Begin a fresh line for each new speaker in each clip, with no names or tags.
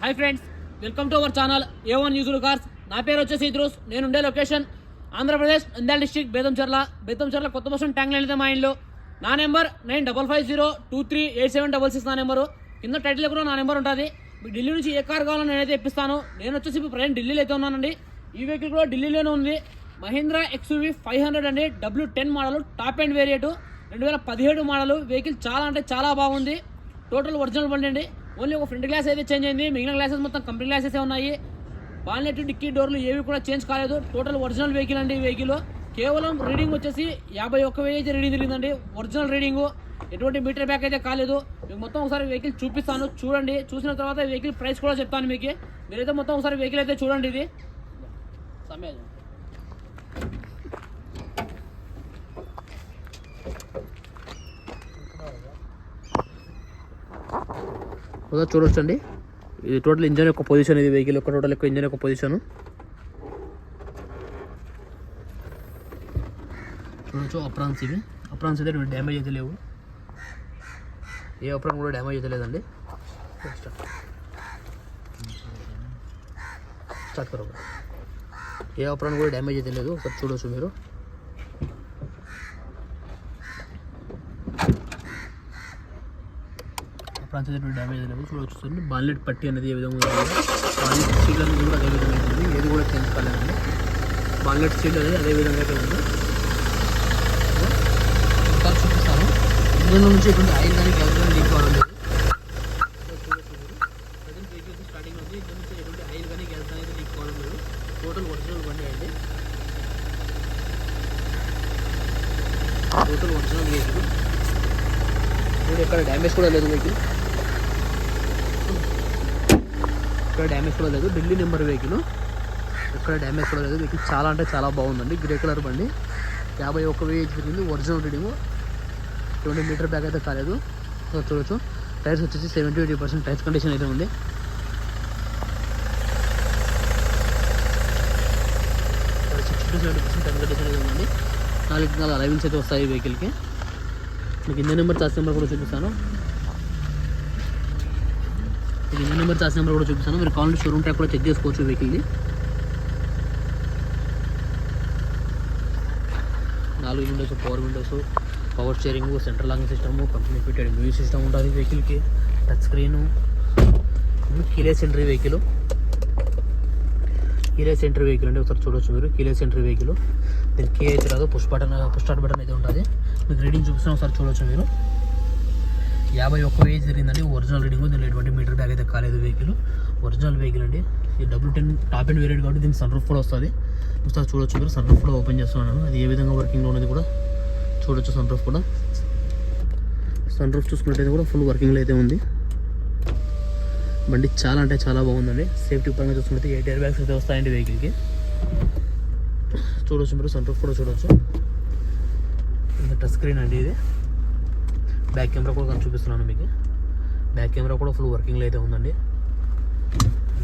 Hi friends welcome to our channel A one యూజుల్ cars. నా పేరు వచ్చేసి ఇద్రూస్ నేను ఉండే లొకేషన్ ఆంధ్రప్రదేశ్ నంద్యాల డిస్టిక్ బేతంచెర్ల బేతంచెర్ల కొత్త బస్సు ట్యాంక్ లైన్ అయితే మా ఇంట్లో నా number nine double five zero two three eight seven double six నా నెంబరు. కింద టైటిల్ కూడా నా నెంబర్ ఉంటుంది. మీకు ఢిల్లీ నుంచి ఏ కార్ కావాలో నేనైతే ఇప్పిస్తాను. నేను వచ్చేసి ఇప్పుడు ప్రజెంట్ ఢిల్లీలో అయితే ఉన్నానండి. ఈ వెహికల్ కూడా ఢిల్లీలోనే ఉంది. మహీంద్రా ఎక్స్యూవీ ఫైవ్ హండ్రెడ్ అండి. W ten model top end variant రెండు వేల పదిహేడు మోడల్ వెహికల్ చాలా అంటే చాలా బాగుంది. టోటల్ ఒరిజినల్ బండి అండి. ఓన్లీ ఒక ఫ్రంట్ గ్లాస్ అయితే చేంజ్ అయింది. మిగిలిన గ్లాసెస్ మొత్తం కంపెనీ గ్లాసెస్ ఉన్నాయి? బాల్నెట్ డిక్కీ డోర్లు ఏవి కూడా చేంజ్ కాలేదు. టోటల్ ఒరిజినల్ వెహికల్ అండి ఈ వెహికల్ కేవలం రీడింగ్ వచ్చేసి యాభై ఒక్క వెయ్యి అయితే రీడింగ్ తిరిగిందండి ఒరిజినల్ రీడింగ్ ఎటువంటి మీటర్ బ్యాక్ అయితే కాలేదు. మీకు మొత్తం ఒకసారి వెహికల్ చూపిస్తాను. చూడండి. చూసిన తర్వాత వెహికల్ ప్రైస్ కూడా చెప్తాను మీకు. మీరైతే మొత్తం ఒకసారి వెహికల్ అయితే చూడండి ఇది. సమయం. ఒకసారి చూడొచ్చు అండి ఇది టోటల్ ఇంజన్ యొక్క పొజిషన్ ఇది వెహికల్ యొక్క టోటల్ యొక్క ఇంజన్ యొక్క పొజిషన్ చూడొచ్చు అప్రాన్స్ ఇవి అప్రాన్స్ అయితే డ్యామేజ్ అయితే లేవు ఏ అప్రాన్ కూడా డ్యామేజ్ అయితే లేదండి స్టార్ట్ కరో ఏ అప్రాన్ కూడా డ్యామేజ్ అయితే లేదు ఒకసారి చూడొచ్చు మీరు అప్రాన్స్ డ్యామేజ్ అనేది చూడొచ్చు చూడండి బాన్లెట్ పట్టి అనేది ఏ విధంగా ఉంటుంది బాన్లెట్ స్టీల్ అనేది కూడా అదే విధంగా ఉంటుంది. ఏది కూడా చేంజ్ కాలేదండి. బాన్లెట్ స్టీల్ అనేది అదే విధంగా అయితే ఉంది. ఒకసారి చూపిస్తాను. ఇందులో నుంచి ఎటువంటి ఆయిల్ కానీ గ్యాస్ కానీ లీక్ కావడం లేదు. స్టార్టింగ్ ఉంది. నుంచి ఎటువంటి ఆయిల్ కానీ గ్యాస్ లీక్ కావడం లేదు. టోటల్ ఒరిజినల్ బండి అండి టోటల్ ఒరిజినల్ వెహికల్ ఇప్పుడు ఎక్కడ డ్యామేజ్ కూడా లేదు మీకు. ఇక్కడ డ్యామేజ్ కూడా లేదు. Delhi number vehicle. ఎక్కడ డ్యామేజ్ కూడా లేదు. వెహికల్ చాలా అంటే చాలా బాగుందండి. గ్రే కలర్ బండి. యాభై ఒక్క వెయ్యి జరిగింది original reading. Twenty meter back అయితే కాలేదు. సో చూడొచ్చు. టైర్స్ వచ్చేసి seventy eighty percent tyres condition అయితే ఉంది. Sixty to seventy percent tyre condition అయితే ఉందండి. నాలుగు నాలుగు అలవెన్స్ అయితే వస్తాయి ఈ వెహికల్కి. మీకు ఇంజన్ నెంబర్ చార్జ్ నెంబర్ కూడా చూపిస్తాను. మీకు ఇంజన్ నెంబర్ చార్జ్ నెంబర్ కూడా చూపిస్తాను. మీరు కావాలంటే షోరూమ్ ట్రాక్ కూడా చెక్ చేసుకోవచ్చు వెహికల్ని. నాలుగు windows power windows power steering central lock system company fitted music system ఉంటుంది వెహికల్కి. Touch screen keyless entry vehicle keyless entry vehicle అంటే ఒకసారి చూడొచ్చు మీరు. కిలే ఎంట్రీ వెహికల్ దీనికి కీ అయితే రాదు push button push start button అయితే ఉంటుంది. మీకు రీడింగ్ చూపిస్తాను ఒకసారి చూడొచ్చు మీరు. యాభై ఒక్క వెయ్యి జరిగిందండి. ఒరిజినల్ రీడింగ్ దీనిలో ఎటువంటి మీటర్ బ్యాగ్ అయితే కాలేదు వెహికల్. ఒరిజినల్ వెహికల్ అండి. ఈ W ten top end variant కాబట్టి దీనికి సన్ రూఫ్ కూడా వస్తుంది. ఒకసారి చూడొచ్చు మీరు. సన్ రూఫ్ కూడా ఓపెన్ చేస్తున్నాను. అది ఏ విధంగా వర్కింగ్లో ఉన్నది కూడా చూడొచ్చు సన్ రూఫ్ కూడా. సన్ రూఫ్ చూసుకున్నట్టయితే కూడా ఫుల్ వర్కింగ్లో అయితే ఉంది. బండి చాలా అంటే చాలా బాగుందండి. సేఫ్టీ పరంగా చూసుకుంటే ఎయిట్ ఎయిర్ బ్యాగ్స్ అయితే వస్తాయండి వెహికల్కి. చూడొచ్చు మీరు. సన్ రూఫ్ కూడా చూడొచ్చు. టచ్ స్క్రీన్ అండి ఇది. బ్యాక్ కెమెరా కూడా కానీ చూపిస్తున్నాను మీకు. బ్యాక్ కెమెరా కూడా ఫుల్ వర్కింగ్లో అయితే ఉందండి.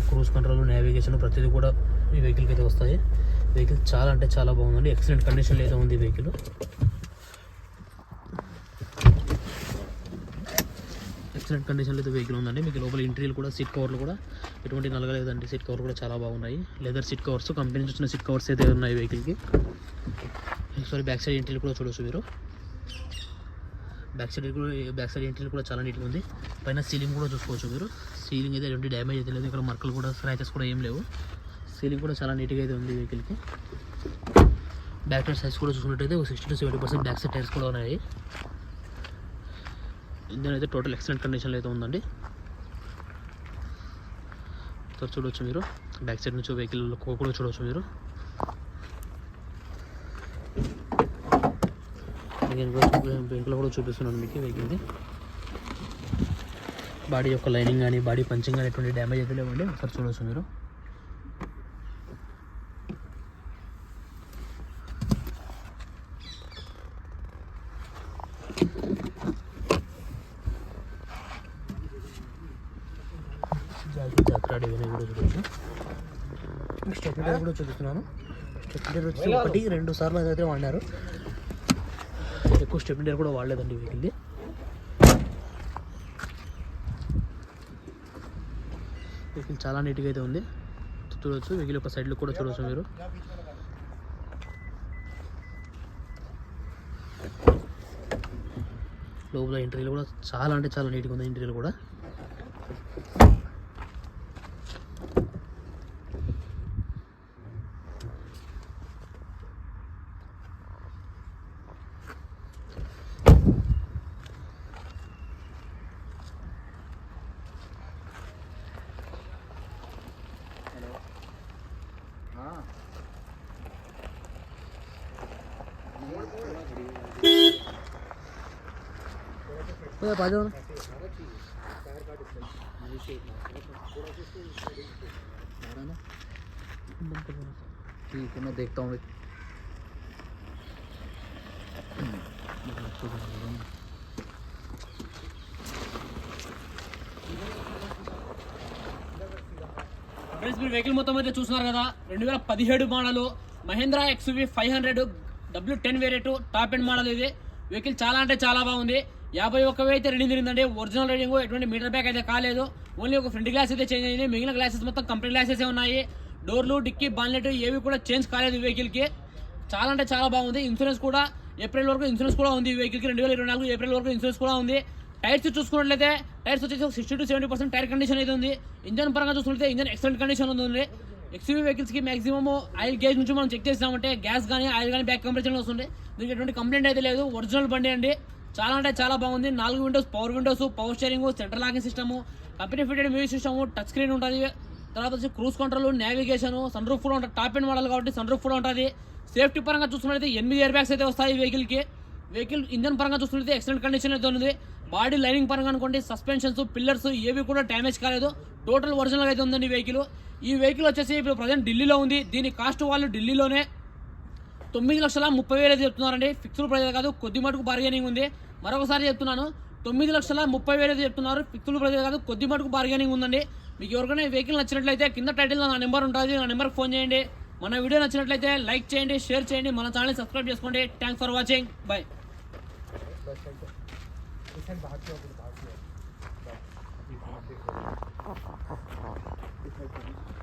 క్రూజ్ కంట్రోల్ నావిగేషన్ ప్రతిదీ కూడా ఈ వెహికల్కి అయితే వస్తాయి. వెహికల్ చాలా అంటే చాలా బాగుందండి. ఎక్సలెంట్ కండిషన్లో అయితే ఉంది వెహికల్ ఎక్సలెంట్ కండిషన్లో అయితే వెహికల్ ఉందండి. మీకు లోపల ఇంటీరియర్ కూడా సీట్ కవర్లు కూడా ఎటువంటి నలగలేదండి. సీట్ కవర్ కూడా చాలా బాగున్నాయి. లెదర్ సీట్ కవర్స్ కంపెనీ నుంచి వచ్చిన సీట్ కవర్స్ అయితే ఉన్నాయి వెహికల్కి సారీ బ్యాక్ సైడ్ ఇంటీరియర్ కూడా చూడొచ్చు మీరు. బ్యాక్ సైడ్ కూడా బ్యాక్ సైడ్ ఎంట్రీ కూడా చాలా నీట్గా ఉంది. పైన సీలింగ్ కూడా చూసుకోవచ్చు మీరు. సీలింగ్ అయితే ఎటువంటి డ్యామేజ్ అయితే లేదు. ఇక్కడ మరకలు కూడా స్క్రాచెస్ కూడా ఏం లేవు. సీలింగ్ కూడా చాలా నీట్గా అయితే ఉంది వెహికల్కి. బ్యాక్ టైర్ సైజ్ కూడా చూసుకున్నట్టయితే ఒక sixty to seventy percent back side tyres కూడా ఉన్నాయి. ఇంజన్ అయితే టోటల్ ఎక్సలెంట్ కండిషన్లో అయితే ఉందండి. సో చూడవచ్చు మీరు. బ్యాక్ సైడ్ నుంచి వెహికల్ కూడా చూడవచ్చు మీరు. వెహికల్ కూడా చూపిస్తున్నాను మీకు వెహికల్ది బాడీ యొక్క లైనింగ్ కానీ బాడీ పంచింగ్ కానీ ఎటువంటి డ్యామేజ్ అయితే లేవండి. ఒకసారి చూడవచ్చు మీరు. జాగ్రత్త ఇవన్నీ కూడా చూడవచ్చు స్టెప్లర్ కూడా చూపిస్తున్నాను. స్టెప్ వచ్చి ఒకటి రెండు సార్లు అయితే వాడినారు. ఎక్కువ స్టెప్లర్ కూడా వాడలేదండి వెహికల్ది
వెహికల్ చాలా నీట్గా అయితే ఉంది. చూడవచ్చు వెహికల్ ఒక సైడ్లో కూడా చూడవచ్చు మీరు. లోపల ఇంటీరియర్ కూడా చాలా అంటే చాలా నీట్గా ఉంది. ఇంటీరియర్ కూడా. బాగా
ठीक है मैं देखता हूँ
ఫ్రెండ్స్ మీరు వెహికల్ మొత్తం అయితే చూస్తున్నారు కదా రెండు వేల పదిహేడు model Mahindra XUV five hundred W ten variant top end model ఇది వెహికల్ చాలా అంటే చాలా బాగుంది యాభై ఒక్క వెయ్యి అయితే రీడింగ్ తిరిగిందండి. ఒరిజినల్ రీడింగ్ ఎటువంటి మీటర్ బ్యాక్ అయితే కాలేదు. ఓన్లీ ఒక ఫ్రంట్ గ్లాస్ అయితే చేంజ్ అయింది. మిగిలిన గ్లాసెస్ మొత్తం కంపెనీ గ్లాసెస్ ఉన్నాయి. డోర్లు డిక్కీ బాన్లెట్ ఏవి కూడా చేంజ్ కాలేదు వెహికల్కి చాలా అంటే చాలా బాగుంది. ఇన్సూరెన్స్ కూడా ఏప్రిల్ వరకు ఇన్సూరెన్స్ కూడా ఉంది వెహికల్కి రెండు వేల ఇరవై నాలుగు ఏప్రిల్ వరకు ఇన్సూరెన్స్ కూడా ఉంది. టైర్స్ చూసుకున్నట్లయితే టైర్స్ వచ్చేసి sixty to seventy percent tyre condition అయితే ఉంది. ఇంజన్ పరంగా చూసుకుంటే ఇంజన్ ఎక్సలెంట్ కండిషన్ ఉంది. ఎక్స్యూవీ వెహికల్స్కి మాక్సిమం ఆయిల్ గేజ్ నుంచి మనం చెక్ చేసామంటే గ్యాస్ కానీ ఆయిల్ కానీ బ్యాక్ కంప్రెషన్ వస్తుంది. దీనికి ఎటువంటి కంప్లైంట్ అయితే లేదు. ఒరిజినల్ బండి అండి. చాలా అంటే చాలా బాగుంది. నాలుగు windows power windows power steering centre locking system company fitted music system touch screen ఉంటుంది. తర్వాత వచ్చి cruise control navigation sun roof కూడా ఉంటుంది. టాప్ ఎండ్ మోడల్ కాబట్టి సన్ రూఫ్ కూడా ఉంటుంది. సేఫ్టీ పరంగా చూసుకున్నట్లయితే ఎనిమిది ఇయర్ బ్యాగ్స్ అయితే వస్తాయి వెహికల్కి వెహికల్ ఇంజన్ పరంగా చూసుకున్నట్లయితే ఎక్సలెంట్ కండిషన్ అయితే ఉంది. బాడీ లైనింగ్ పరంగా అనుకోండి సస్పెన్షన్స్ పిల్లర్స్ ఏవి కూడా డ్యామేజ్ కాలేదు. టోటల్ ఒరిజినల్ అయితే ఉందండి ఈ వెహికల్ ఈ వెహికల్ వచ్చేసి ఇప్పుడు ప్రజెంట్ ఢిల్లీలో ఉంది. దీని కాస్ట్ వాళ్ళు ఢిల్లీలోనే తొమ్మిది లక్షల ముప్పై వేలు అయితే చెప్తున్నారండి. ఫిక్స్డ్ ప్రైస్ కాదు కొద్ది మటుకు బార్గెనింగ్ ఉంది. మరొకసారి చెప్తున్నాను తొమ్మిది లక్షల ముప్పై వేలు అయితే చెప్తున్నారు. ఫిక్స్డ్ ప్రైస్ కాదు కొద్ది మటుకు బార్గెనింగ్ ఉందండి. మీకు ఎవరికైనా వెహికల్ నచ్చినట్లయితే కింద టైటిల్లో నా నెంబర్ ఉంటుంది. నా నెంబర్కి ఫోన్ చేయండి. మన వీడియో నచ్చినట్లయితే లైక్ చేయండి షేర్ చేయండి. మన ఛానల్ సబ్స్క్రైబ్ చేసుకోండి. Thanks for watching bye